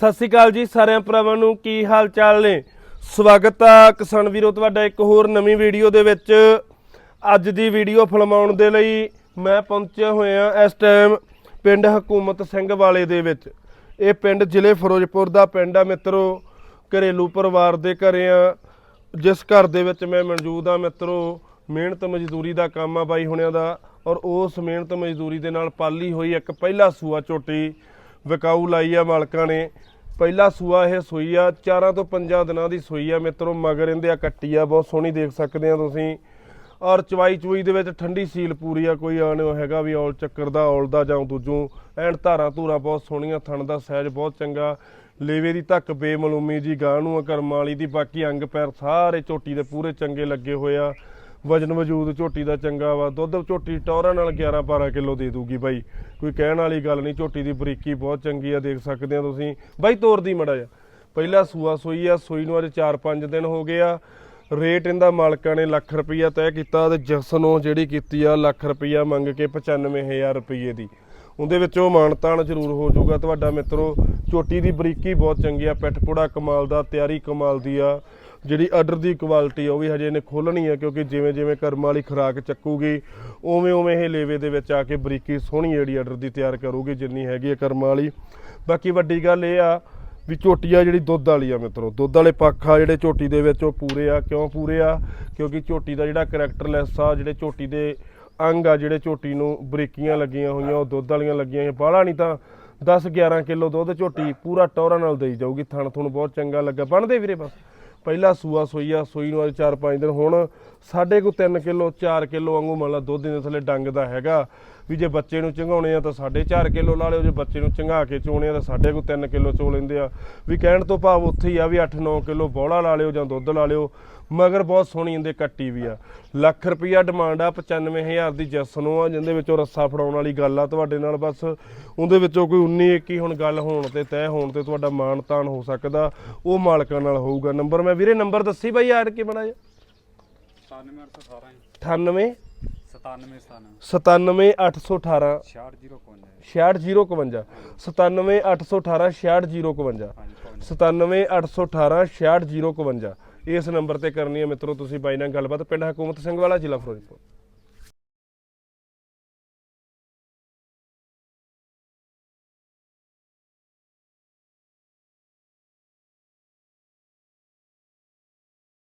ਸਤਿ ਸ਼੍ਰੀ ਅਕਾਲ ਜੀ ਸਾਰਿਆਂ ਭਰਾਵਾਂ ਨੂੰ, ਕੀ ਹਾਲ ਚਾਲ ਨੇ? ਸਵਾਗਤ ਆ ਕਿਸਾਨ ਵੀਰੋ, ਤੁਹਾਡਾ ਇੱਕ ਹੋਰ ਨਵੀਂ ਵੀਡੀਓ ਦੇ ਵਿੱਚ। ਅੱਜ ਦੀ ਵੀਡੀਓ ਫਿਲਮਾਉਣ ਦੇ ਲਈ ਮੈਂ ਪਹੁੰਚਿਆ ਹੋਇਆ ਇਸ ਟਾਈਮ ਪਿੰਡ ਹਕੂਮਤ ਸਿੰਘ ਵਾਲੇ ਦੇ ਵਿੱਚ। ਇਹ ਪਿੰਡ ਜ਼ਿਲ੍ਹੇ ਫਿਰੋਜ਼ਪੁਰ ਦਾ ਪਿੰਡ ਆ ਮਿੱਤਰੋ, ਘਰੇਲੂ ਪਰਿਵਾਰ ਦੇ ਘਰੇ ਆ। ਜਿਸ ਘਰ ਦੇ ਵਿੱਚ ਮੈਂ ਮੌਜੂਦ ਆ ਮਿੱਤਰੋ, ਮਿਹਨਤ ਮਜ਼ਦੂਰੀ ਦਾ ਕੰਮ ਆ ਬਾਈ ਹੁਣਿਆਂ ਦਾ ਔਰ ਉਸ ਮਿਹਨਤ ਮਜ਼ਦੂਰੀ ਦੇ ਨਾਲ ਪਾਲੀ ਹੋਈ ਇੱਕ ਪਹਿਲਾ ਸੂਆ ਚੋਟੀ ਵਿਕਾਊ ਲਾਈ ਆ ਮਾਲਕਾਂ ਨੇ। ਪਹਿਲਾ ਸੂਆ ਇਹ ਸੂਈ ਆ, ਚਾਰਾਂ ਤੋਂ ਪੰਜਾਂ ਦਿਨਾਂ ਦੀ ਸੂਈ ਆ ਮਿੱਤਰੋ, ਮਗਰ ਇਹਦੇ ਆ ਕੱਟੀ ਆ, ਬਹੁਤ ਸੋਹਣੀ ਦੇਖ ਸਕਦੇ ਆ ਤੁਸੀਂ। ਔਰ ਚਵਾਈ ਚੁਈ ਦੇ ਵਿੱਚ ਠੰਡੀ ਸੀਲ ਪੂਰੀ ਆ, ਕੋਈ ਆਣਿਓ ਹੈਗਾ ਵੀ ਔਲ ਚੱਕਰ ਦਾ, ਔਲ ਦਾ ਜਾਂ ਦੂਜੂ। ਐਨ ਧਾਰਾਂ ਧੂਰਾ ਬਹੁਤ ਸੋਹਣੀਆਂ, ਥਣ ਦਾ ਸਾਈਜ਼ ਬਹੁਤ ਚੰਗਾ। ਲੇਵੇ ਦੀ ਧੱਕ ਬੇਮਲੂਮੀ ਜੀ ਗਾਂ ਨੂੰ ਆ, ਕਰਮ ਵਾਲੀ ਦੀ, ਬਾਕੀ ਅੰਗ ਪੈਰ ਸਾਰੇ ਝੋਟੀ ਦੇ ਪੂਰੇ ਚੰਗੇ ਲੱਗੇ ਹੋਏ ਆ। ਵਜਨ ਵਜੂਦ ਝੋਟੀ ਦਾ ਚੰਗਾ ਵਾ। ਦੁੱਧ ਝੋਟੀ ਟੌਰਾਂ ਨਾਲ 11 12 ਕਿਲੋ ਦੇ ਦੂਗੀ ਬਾਈ। ਕੋਈ ਕਹਿਣ ਵਾਲੀ ਗੱਲ ਨਹੀਂ, ਝੋਟੀ ਦੀ ਬਰੀਕੀ ਬਹੁਤ ਚੰਗੀ ਆ, ਦੇਖ ਸਕਦੇ ਆ ਤੁਸੀਂ। ਬਾਈ, ਤੋਰ ਦੀ ਮੜਾ ਜਾ ਪਹਿਲਾ ਸੂਆ ਸੋਈ ਆ, ਸੋਈ ਨੂੰ ਅੱਜ 4-5 ਦਿਨ ਹੋ ਗਏ ਆ। ਰੇਟ ਇਹਦਾ ਮਾਲਕਾਂ ਨੇ ਲੱਖ ਰੁਪਈਆ ਤੈਅ ਕੀਤਾ ਤੇ ਜਸਨੋਂ ਜਿਹੜੀ ਕੀਤੀ ਆ, ਲੱਖ ਰੁਪਈਆ ਮੰਗ ਕੇ 95000 ਰੁਪਈਏ ਦੀ। ਉਹਦੇ ਵਿੱਚੋਂ ਮਾਨਤਾਨ ਜ਼ਰੂਰ ਹੋ ਜਾਊਗਾ। ਤੁਹਾਡਾ ਮਿੱਤਰੋ, ਝੋਟੀ ਦੀ ਬਰੀਕੀ ਬਹੁਤ ਚੰਗੀ ਆ। ਪਿੱਠ ਪੁੜਾ ਕਮਾਲ ਦਾ, ਤਿਆਰੀ ਕਮਾਲ ਦੀ ਆ। ਜਿਹੜੀ ਆਰਡਰ ਦੀ ਕੁਆਲਿਟੀ ਆ, ਉਹ ਵੀ ਹਜੇ ਇਹਨੇ ਖੋਲਣੀ ਆ, ਕਿਉਂਕਿ ਜਿਵੇਂ ਜਿਵੇਂ ਕਰਮ ਵਾਲੀ ਖੁਰਾਕ ਚੱਕੂਗੀ, ਉਵੇਂ ਉਵੇਂ ਇਹ ਲੇਵੇ ਦੇ ਵਿੱਚ ਆ ਕੇ ਬਰੀਕੀ ਸੋਹਣੀ ਜਿਹੜੀ ਆਰਡਰ ਦੀ ਤਿਆਰ ਕਰੂਗੀ, ਜਿੰਨੀ ਹੈਗੀ ਆ ਕਰਮ ਵਾਲੀ। ਬਾਕੀ ਵੱਡੀ ਗੱਲ ਇਹ ਆ ਵੀ ਝੋਟੀ ਆ ਜਿਹੜੀ ਦੁੱਧ ਵਾਲੀ ਆ ਮਿੱਤਰੋ, ਦੁੱਧ ਵਾਲੇ ਪੱਖ ਆ ਜਿਹੜੇ ਝੋਟੀ ਦੇ ਵਿੱਚ ਉਹ ਪੂਰੇ ਆ। ਕਿਉਂ ਪੂਰੇ ਆ? ਕਿਉਂਕਿ ਝੋਟੀ ਦਾ ਜਿਹੜਾ ਕਰੈਕਟਰਲੈਸ ਆ, ਜਿਹੜੇ ਝੋਟੀ ਦੇ ਅੰਗ ਆ, ਜਿਹੜੇ ਝੋਟੀ ਨੂੰ ਬਰੀਕੀਆਂ ਲੱਗੀਆਂ ਹੋਈਆਂ, ਉਹ ਦੁੱਧ ਵਾਲੀਆਂ ਲੱਗੀਆਂ ਹੋਈਆਂ, ਬਾਹਲਾ ਨਹੀਂ ਤਾਂ 10 11 ਕਿਲੋ ਦੁੱਧ ਝੋਟੀ ਪੂਰਾ ਟੌਰਾਂ ਨਾਲ ਦੇਈ ਜਾਊਗੀ ਥਣ ਥੁਣ ਬਹੁਤ ਚੰਗਾ ਲੱਗਾ। ਬਣਦੇ ਵੀਰੇ ਬਸ। ਪਹਿਲਾ ਸੂਆ ਸੋਈ ਆ ਸੋਈ ਨੂੰ ਅੱਜ 4-5 ਦਿਨ। ਹੁਣ ਸਾਡੇ ਕੋ 3 ਕਿਲੋ 4 ਕਿਲੋ ਵਾਂਗੂ ਮੰਨ ਲਾ ਦੁੱਧ ਦੇ ਥੱਲੇ ਡੰਗ ਦਾ ਹੈਗਾ ਵੀ ਜੇ ਬੱਚੇ ਨੂੰ ਚੰਗਾਉਣੇ ਆ ਤਾਂ 4.5 ਕਿਲੋ ਲਾ ਲਿਓ, ਜੇ ਬੱਚੇ ਨੂੰ ਚੰਗਾ ਕੇ ਚੋਣੇ ਆ ਤਾਂ ਸਾਡੇ ਕੋ 3 ਕਿਲੋ ਚੋ ਲੈਂਦੇ ਆ। ਵੀ ਕਹਿਣ ਤੋਂ ਭਾਵ ਉੱਥੇ ਹੀ ਆ ਵੀ 8-9 ਕਿਲੋ ਬੋਲਾ ਲਾ ਲਿਓ ਜਾਂ ਦੁੱਧ ਲਾ ਲਿਓ। ਮਗਰ ਬਹੁਤ ਸੋਹਣੀ ਇਹਦੇ ਕੱਟੀ ਵੀ ਆ। ਲੱਖ ਰੁਪਈਆ ਡਿਮਾਂਡ ਆ 95000 ਦੀ ਜਸਨੋਂ ਆ ਜਿੰਦੇ ਵਿੱਚੋਂ ਰੱਸਾ ਫੜਾਉਣ ਵਾਲੀ ਗੱਲ ਆ ਤੁਹਾਡੇ ਨਾਲ। ਬਸ ਉਹਦੇ ਵਿੱਚੋਂ ਕੋਈ 19 21 ਹੁਣ ਗੱਲ ਹੋਣ ਤੇ ਤੈਅ ਹੋਣ ਤੇ ਤੁਹਾਡਾ ਮਾਣ ਤਾਣ ਹੋ ਸਕਦਾ ਉਹ ਮਾਲਕਾਂ ਨਾਲ ਹੋਊਗਾ। ਨੰਬਰ ਮੈਂ ਵੀਰੇ ਨੰਬਰ ਦੱਸੀ ਬਾਈ ਆੜ ਕੇ ਬਣਾ 98 98 97 97818 66055 66052 97818 66052 ਹਾਂਜੀ ਕੋਈ 97818 66052 ਇਸ ਨੰਬਰ ਤੇ ਕਰਨੀ ਹੈ ਮਿੱਤਰੋ, ਤੁਸੀਂ ਬਾਈ ਨਾਲ ਗੱਲਬਾਤ, ਪਿੰਡ ਹਕੂਮਤ ਸਿੰਘ ਵਾਲਾ, ਜ਼ਿਲ੍ਹਾ ਫਿਰੋਜ਼ਪੁਰ।